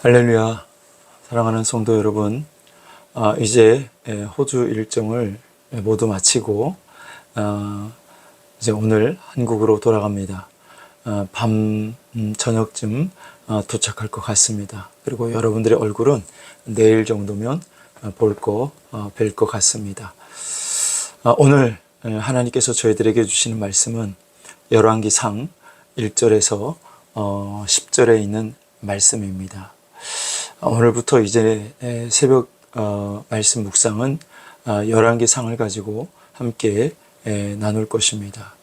할렐루야. 사랑하는 성도 여러분. 아, 이제 예, 호주 일정을 모두 마치고, 아, 이제 오늘 한국으로 돌아갑니다. 아, 밤, 음, 저녁쯤 아, 도착할 것 같습니다. 그리고 여러분들의 얼굴은 내일 정도면 볼 거, 어, 뵐것 같습니다. 아, 오늘 예, 하나님께서 저희들에게 주시는 말씀은 열왕기상 1절에서 어, 10절에 있는 말씀입니다. 어, 오늘부터 이제 에, 새벽 어, 말씀 묵상은 어, 열왕기상을 가지고 함께 에, 나눌 것입니다.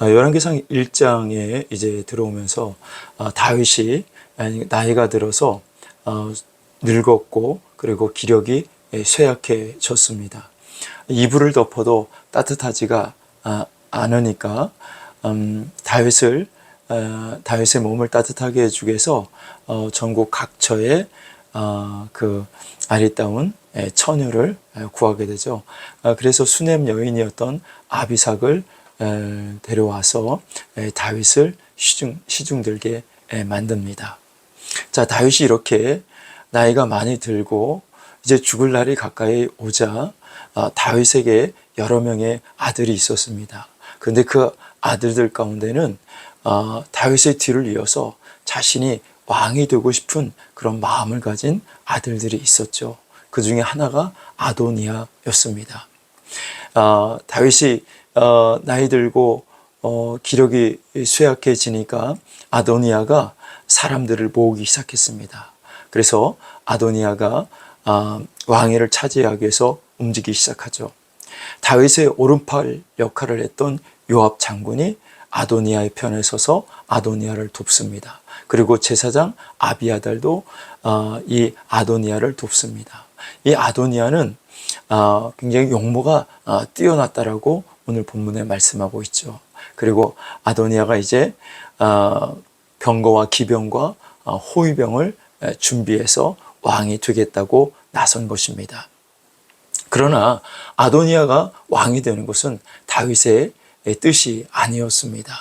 어, 열왕기상 1장에 이제 들어오면서 어, 다윗이 나이가 들어서 어, 늙었고 그리고 기력이 에, 쇠약해졌습니다. 이불을 덮어도 따뜻하지가 아, 않으니까 음, 다윗을 어, 다윗의 몸을 따뜻하게 해주기 위해서 어, 전국 각처에 어, 그 아리따운 예, 처녀를 예, 구하게 되죠. 어, 그래서 수냄 여인이었던 아비삭을 에, 데려와서 에, 다윗을 시중, 시중들게 에, 만듭니다. 자, 다윗이 이렇게 나이가 많이 들고 이제 죽을 날이 가까이 오자 어, 다윗에게 여러 명의 아들이 있었습니다. 그런데 그 아들들 가운데는 어, 다윗의 뒤를 이어서 자신이 왕이 되고 싶은 그런 마음을 가진 아들들이 있었죠. 그 중에 하나가 아도니아였습니다. 어, 다윗이 어, 나이 들고 어, 기력이 쇠약해지니까 아도니아가 사람들을 모으기 시작했습니다. 그래서 아도니아가 아, 왕위를 차지하기 위해서 움직이기 시작하죠. 다윗의 오른팔 역할을 했던 요압 장군이 아도니아의 편에 서서 아도니아를 돕습니다. 그리고 제사장 아비아달도 어, 이 아도니아를 돕습니다. 이 아도니아는 어, 굉장히 용모가 어, 뛰어났다라고 오늘 본문에 말씀하고 있죠. 그리고 아도니아가 이제 병거와 기병과 호위병을 준비해서 왕이 되겠다고 나선 것입니다. 그러나 아도니아가 왕이 되는 것은 다윗의 뜻이 아니었습니다.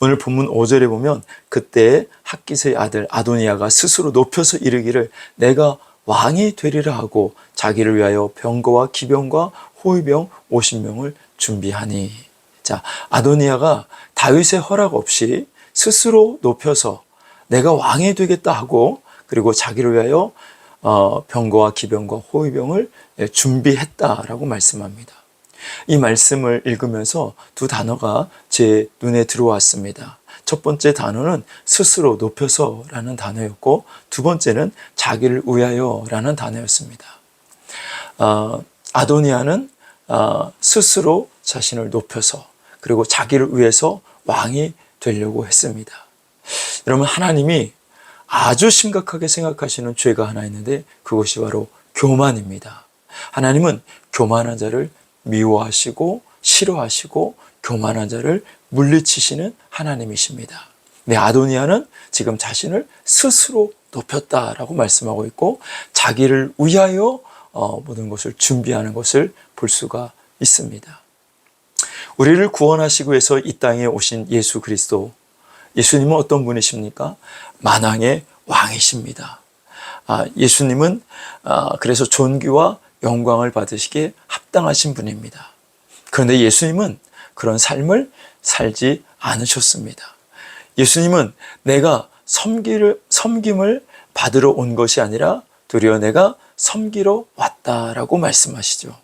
오늘 본문 5절에 보면 그때 학기스의 아들 아도니아가 스스로 높여서 이르기를 내가 왕이 되리라 하고 자기를 위하여 병거와 기병과 호위병 50명을 준비하니 자 아도니아가 다윗의 허락 없이 스스로 높여서 내가 왕이 되겠다 하고 그리고 자기를 위하여 어, 병거와 기병과 호위병을 준비했다라고 말씀합니다. 이 말씀을 읽으면서 두 단어가 제 눈에 들어왔습니다. 첫 번째 단어는 스스로 높여서 라는 단어였고 두 번째는 자기를 위하여 라는 단어였습니다. 어, 아도니아는 어, 스스로 자신을 높여서 그리고 자기를 위해서 왕이 되려고 했습니다. 여러분 하나님이 아주 심각하게 생각하시는 죄가 하나 있는데 그것이 바로 교만입니다. 하나님은 교만한 자를 미워하시고 싫어하시고 교만한 자를 물리치시는 하나님이십니다. 네, 아도니아는 지금 자신을 스스로 높였다라고 말씀하고 있고 자기를 위하여 어, 모든 것을 준비하는 것을 볼 수가 있습니다. 우리를 구원하시기 위해서 이 땅에 오신 예수 그리스도 예수님은 어떤 분이십니까? 만왕의 왕이십니다. 아, 예수님은 아, 그래서 존귀와 영광을 받으시기에 합당하신 분입니다. 그런데 예수님은 그런 삶을 살지 않으셨습니다. 예수님은 내가 섬기를, 섬김을 받으러 온 것이 아니라 도리어 내가 섬기러 왔다라고 말씀하시죠.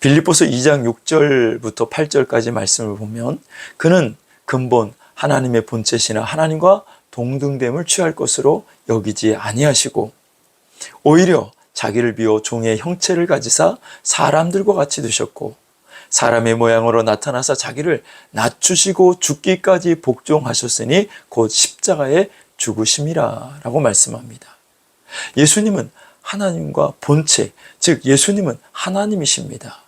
빌립보서 2장 6절부터 8절까지 말씀을 보면 그는 근본 하나님의 본체시나 하나님과 동등됨을 취할 것으로 여기지 아니하시고 오히려 자기를 비워 종의 형체를 가지사 사람들과 같이 되셨고 사람의 모양으로 나타나사 자기를 낮추시고 죽기까지 복종하셨으니 곧 십자가에 죽으심이라 라고 말씀합니다. 예수님은 하나님과 본체, 즉 예수님은 하나님이십니다.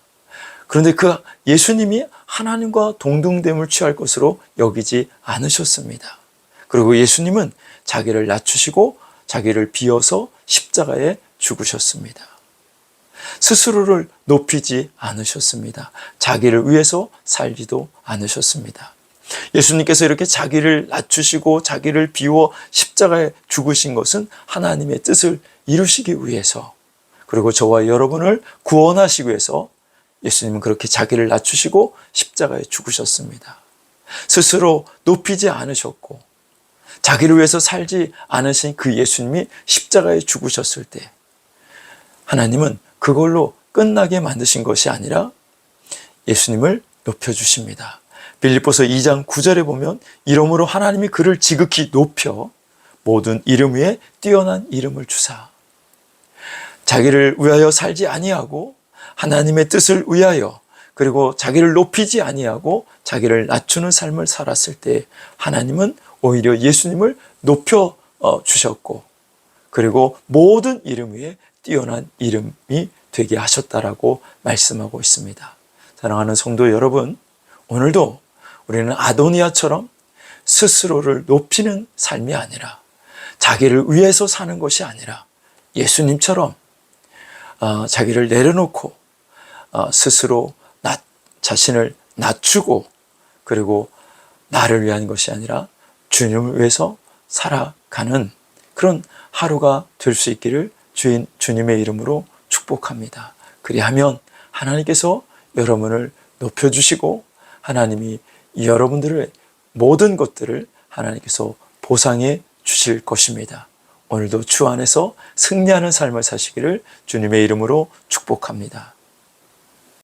그런데 그 예수님이 하나님과 동등됨을 취할 것으로 여기지 않으셨습니다. 그리고 예수님은 자기를 낮추시고 자기를 비어서 십자가에 죽으셨습니다. 스스로를 높이지 않으셨습니다. 자기를 위해서 살지도 않으셨습니다. 예수님께서 이렇게 자기를 낮추시고 자기를 비워 십자가에 죽으신 것은 하나님의 뜻을 이루시기 위해서 그리고 저와 여러분을 구원하시기 위해서 예수님은 그렇게 자기를 낮추시고 십자가에 죽으셨습니다. 스스로 높이지 않으셨고 자기를 위해서 살지 않으신 그 예수님이 십자가에 죽으셨을 때 하나님은 그걸로 끝나게 만드신 것이 아니라 예수님을 높여주십니다. 빌립보서 2장 9절에 보면 이름으로 하나님이 그를 지극히 높여 모든 이름 위에 뛰어난 이름을 주사 자기를 위하여 살지 아니하고 하나님의 뜻을 위하여 그리고 자기를 높이지 아니하고 자기를 낮추는 삶을 살았을 때 하나님은 오히려 예수님을 높여 어, 주셨고 그리고 모든 이름 위에 뛰어난 이름이 되게 하셨다라고 말씀하고 있습니다. 사랑하는 성도 여러분, 오늘도 우리는 아도니아처럼 스스로를 높이는 삶이 아니라 자기를 위해서 사는 것이 아니라 예수님처럼 어, 자기를 내려놓고 어, 스스로 나, 자신을 낮추고 그리고 나를 위한 것이 아니라 주님을 위해서 살아가는 그런 하루가 될 수 있기를 주인 주님의 이름으로 축복합니다. 그리하면 하나님께서 여러분을 높여 주시고 하나님이 여러분들의 모든 것들을 하나님께서 보상해 주실 것입니다. 오늘도 주 안에서 승리하는 삶을 사시기를 주님의 이름으로 축복합니다.